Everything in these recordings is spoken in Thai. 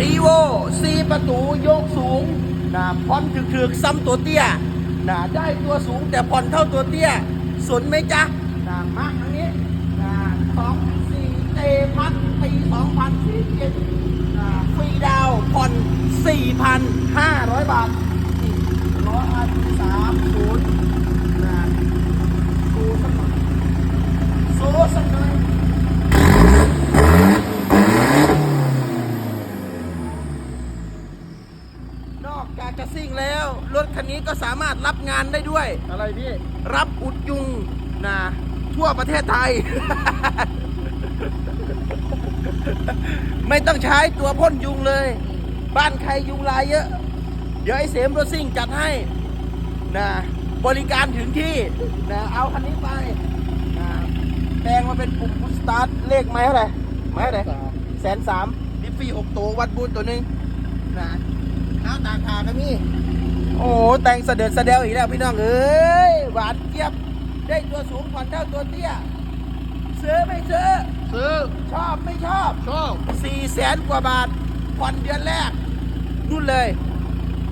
รีโวซีประตูยกสูงนะผ่อนถึกๆซ้ำตัวเตี้ยนะได้ตัวสูงแต่ผ่อนเท่าตัวเตี้ยสนไหมจ๊ะนะมาทางนี้นะสองสี่เตพันปีสองพันสี่เจ็ดนะฟรีดาวผ่อนสี่พันห้าร้อยบาทนี่ร้อยอันสามศูนย์นะดูสักหน่อยโซสักหน่อย นอกจากจะซิ่ งแล้ว รถคันนี้ก็สามารถรับงานได้ด้วย อะไรพี่ รับอุดยุงนะทั่วประเทศไทย ไม่ต้องใช้ตัวพ่นยุงเลย บ้านใครยุงลายเยอะ เดี๋ยวไอ้เสมรถซิ่งจัดให้นะบริการถึงที่นะเอาคันนี้ไปนะแปลงมาเป็นปุ่มพุชสตาร์ทเลขไม้เท่าไหร่ไม้เท่าไหร่แสนสามดิฟฟี่หกตัววัดบูทตัวหนึ่งนะ ข้าวตาคาก็มีโอ้โหแต่งเสด็จเสดวอีกแล้วพี่น้องเอ้ยหวานเจี๊ยบได้ตัวสูงผ่อนเท่าตัวเตี้ยซื้อไม่ซื้อซื้อชอบไม่ชอบชอบสี่แสนกว่าบาทผ่อนเดือนแรกนู่นเลย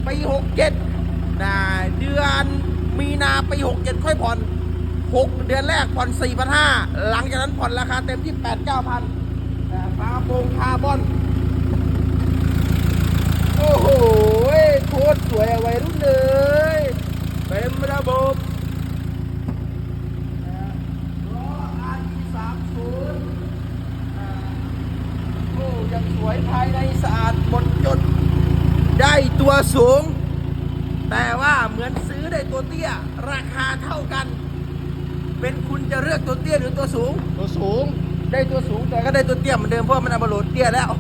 ปีหกเจ็ดนะเดือนมีนาปีหกเจ็ดค่อยผ่อนหกเดือนแรกผ่อนสี่พันห้าหลังจากนั้นผ่อนราคาเต็มที่แปดเก้าพันนะฝากระโปรงคาร์บอน โอ้โหโคตรสวยอะวัยรุ่นเลยเต็มระบบนะล้อ RT30 อ่าโอ้ยังสวยภายในสะอาดหมดจด ได้ตัวสูง แต่ว่าเหมือนซื้อได้ตัวเตี้ย ราคาเท่ากัน เป็นคุณจะเลือกตัวเตี้ยหรือตัวสูง ตัวสูง ได้ตัวสูงแต่ก็ได้ตัวเตี้ยเหมือนเดิมเพราะมันเอามาโหลดเตี้ยแล้ว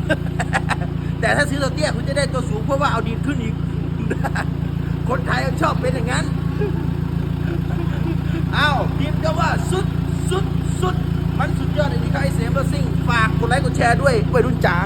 แต่ถ้าซื้อตัวเตี้ยคุณจะได้ตัวสูงเพราะว่าเอาดีขึ้นอีก คนไทยชอบเป็นอย่างนั้นอ้าวพิมพ์ก็ว่าสุดสุดสุดมันสุดยอดเลย ไลค์กดแชร์ด้วยวัยรุ่นจ๋า